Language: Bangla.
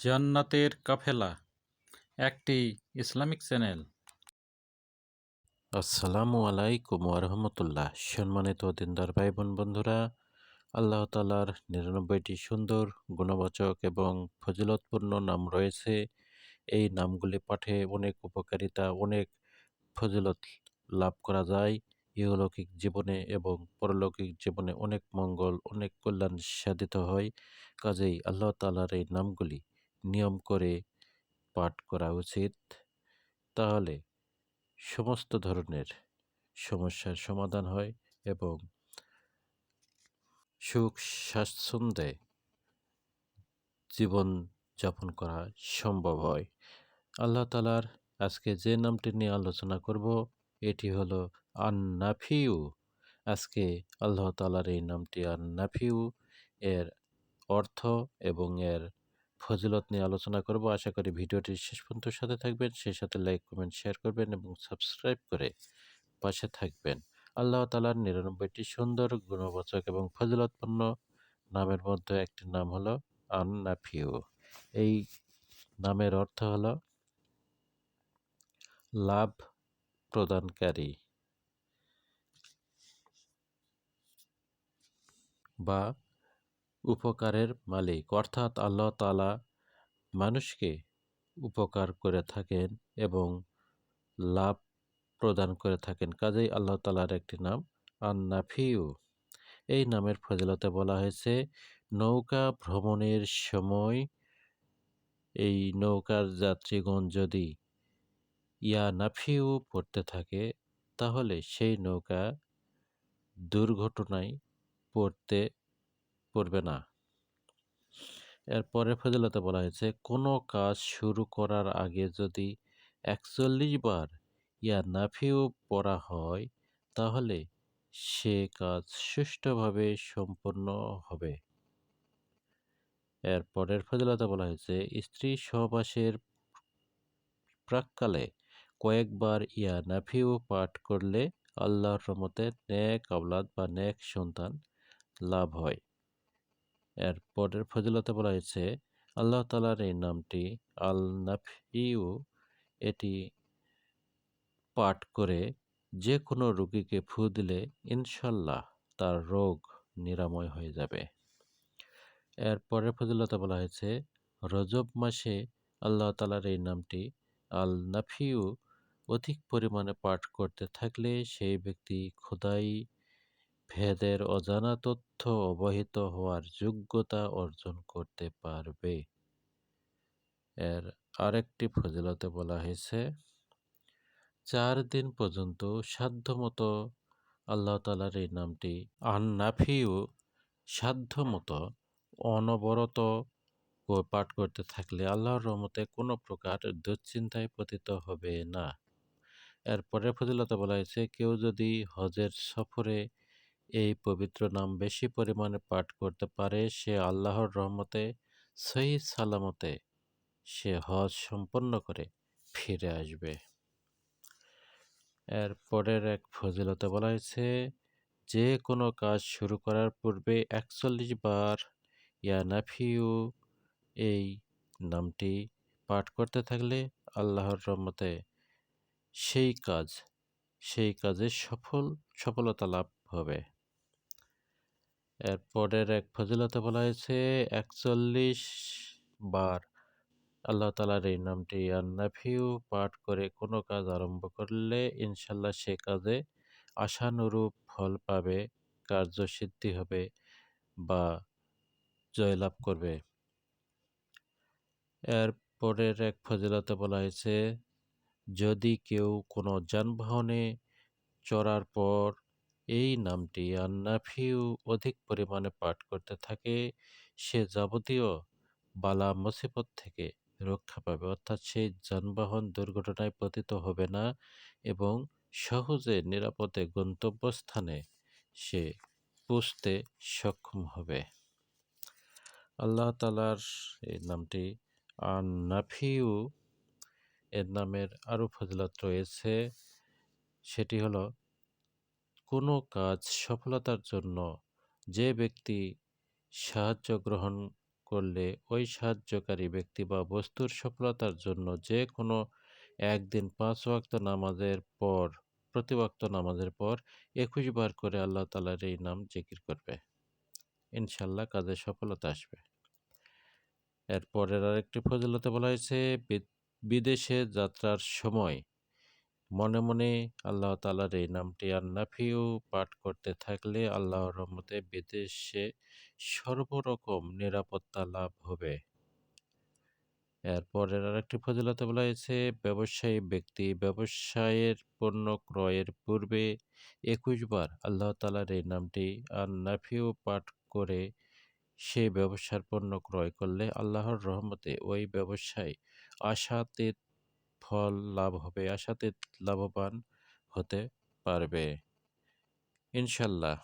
জান্নাতের কাফেলা, একটি ইসলামিক চ্যানেল। আসসালামু আলাইকুম ওরহমতুল্লাহ সম্মানিত দিনদার ভাই বোন বন্ধুরা, আল্লাহ তালার নিরানব্বইটি সুন্দর, গুণবাচক এবং ফজিলতপূর্ণ নাম রয়েছে। এই নামগুলি পাঠে অনেক উপকারিতা, অনেক ফজিলত লাভ করা যায়। ইহলৌকিক জীবনে এবং পরলৌকিক জীবনে অনেক মঙ্গল, অনেক কল্যাণ সাধিত হয়। কাজেই আল্লাহ তালার এই নামগুলি নিয়ম করে পাঠ করা উচিত। তাহলে সমস্ত ধরনের সমস্যার সমাধান হয় এবং সুখ, স্বাচ্ছন্দ্যে জীবন যাপন করা সম্ভব হয়। আল্লাহ তালার আজকে যে নামটি নিয়ে আলোচনা করব, এটি হলো আন্নাফিউ। আজকে আল্লাহ তালার এই নামটি আন্নাফিউ। এর অর্থ এবং এর ফজিলত নিয়ে আলোচনা করব। আশা করি ভিডিওটি শেষ পর্যন্ত সাথে থাকবেন। সেই সাথে লাইক কমেন্ট শেয়ার করবেন এবং সাবস্ক্রাইব করে পাশে থাকবেন। আল্লাহ তালার নিরানব্বইটি সুন্দর, গুণবাচক এবং ফজিলতপূর্ণ নামের মধ্যে একটি নাম হলো আন্নাফিউ। এই নামের অর্থ হলো লাভ প্রদানকারী বা উপকারের মালিক। অর্থাৎ আল্লাহ তালা মানুষকে উপকার করে থাকেন এবং লাভ প্রদান করে থাকেন। কাজেই আল্লাহ তালার একটি নাম আন্নাফিউ। এই নামের ফজিলতে বলা হয়েছে, নৌকা ভ্রমণের সময় এই নৌকার যাত্রীগণ যদি ইয়া নাফিউ পড়তে থাকে, তাহলে সেই নৌকা দুর্ঘটনায় পড়তে পড়বে না। এরপরে ফজিলতে বলা হয়েছে, কোনো কাজ শুরু করার আগে যদি একচল্লিশ বার ইয়া নাফিও পড়া হয়, তাহলে সে কাজ সুষ্ঠুভাবে সম্পন্ন হবে। এর পরের ফজিলতে বলা হয়েছে, স্ত্রী সহবাসের প্রাককালে কয়েকবার ইয়া নাফিও পাঠ করলে আল্লাহর রহমতে নেক আওলাদ বা নেক সন্তান লাভ হয়। এর পরের ফজিলতে বলা হয়েছে, আল্লাহ তালার এই নামটি আল নাফিউ এটি পাঠ করে যে কোনো রোগীকে ফু দিলে ইনশাল্লাহ তার রোগ নিরাময় হয়ে যাবে। এর পরের ফজিলতে বলা হয়েছে, রজব মাসে আল্লাহ তালার এই নামটি আল নাফিউ অধিক পরিমাণে পাঠ করতে থাকলে সেই ব্যক্তি খোদাই ভেদের অজানা তথ্য অবহিত হওয়ার যোগ্যতা অর্জন করতে পারবে। এর আরেকটি ফজিলতে বলা হয়েছে, চার দিন পর্যন্ত সাধ্যমতো আল্লাহ তালার এই নামটি আন্নাফিও সাধ্যমতো অনবরত পাঠ করতে থাকলে আল্লাহর রহমতে কোনো প্রকার দুশ্চিন্তায় পতিত হবে না। এরপরে ফজিলতে বলা হয়েছে, কেউ যদি হজের সফরে এই পবিত্র নাম বেশি পরিমাণে পাঠ করতে পারে সে আল্লাহর রহমতে সহি সালামতে সে হজ সম্পন্ন করে ফিরে আসবে। এর পরের এক ফজিলতে বলা হয়েছে, যে কোনো কাজ শুরু করার পূর্বে একচল্লিশ বার ইয়া নাফিউ এই নামটি পাঠ করতে থাকলে আল্লাহর রহমতে সেই কাজ, সেই কাজে সফল, সফলতা লাভ হবে। এর পরের এক ফজিলতে বলা হয়েছে, একচল্লিশ বার আল্লাহ তালার এই নামটি আন্নাফিউ পাঠ করে কোনো কাজ আরম্ভ করলে ইনশাল্লাহ সে কাজে আশানুরূপ ফল পাবে, কার্যসিদ্ধি হবে বা জয়লাভ করবে। এর পরের এক ফজিলতে বলা হয়েছে, যদি কেউ কোনো যানবাহনে চড়ার পর এই নামটি আন্নাফিউ অধিক পরিমাণে পাঠ করতে থাকে। সে যাবতীয় বালা মুসিবত থেকে রক্ষা পাবে। অর্থাৎ সেই যানবাহন দুর্ঘটনায় পতিত হবে না এবং সহজে নিরাপদে গন্তব্যস্থানে সে পুষতে সক্ষম হবে। আল্লাহ তালার এই নামটি আন্নাফিউ এর নামের আরও ফজিলত রয়েছে। সেটি হলো কোনো কাজ সফলতার জন্য যে ব্যক্তি সাহায্য গ্রহণ করলে ওই সাহায্যকারী ব্যক্তি বা বস্তুর সফলতার জন্য যে কোনো একদিন পাঁচ ওয়াক্ত নামাজের পর, প্রতি ওয়াক্ত নামাজের পর একুশ বার করে আল্লাহ তালার এই নাম জিকির করবে। ইনশাল্লাহ কাজে সফলতা আসবে। এরপরের আরেকটি ফজিলতে বলা হয়েছে বিদেশে যাত্রার সময় মনে মনে আল্লাহ তালার এই নামটি আন্নাফিও পাঠ করতে থাকলে আল্লাহর রহমতে বিদেশে সর্বরকম নিরাপত্তা লাভ হবে। এরপরের আরেকটি ফজিলতে বলা হয়েছে, ব্যবসায়ী ব্যক্তি ব্যবসায়ের পণ্য ক্রয়ের পূর্বে একুশ বার আল্লাহ তালার এই নামটি আন্নাফিও পাঠ করে সেই ব্যবসার পণ্য ক্রয় করলে আল্লাহর রহমতে ওই ব্যবসায় আশাতীত ফল লাভ হবে আশাতে লাভবান হতে পারবে। ইনশাল্লাহ।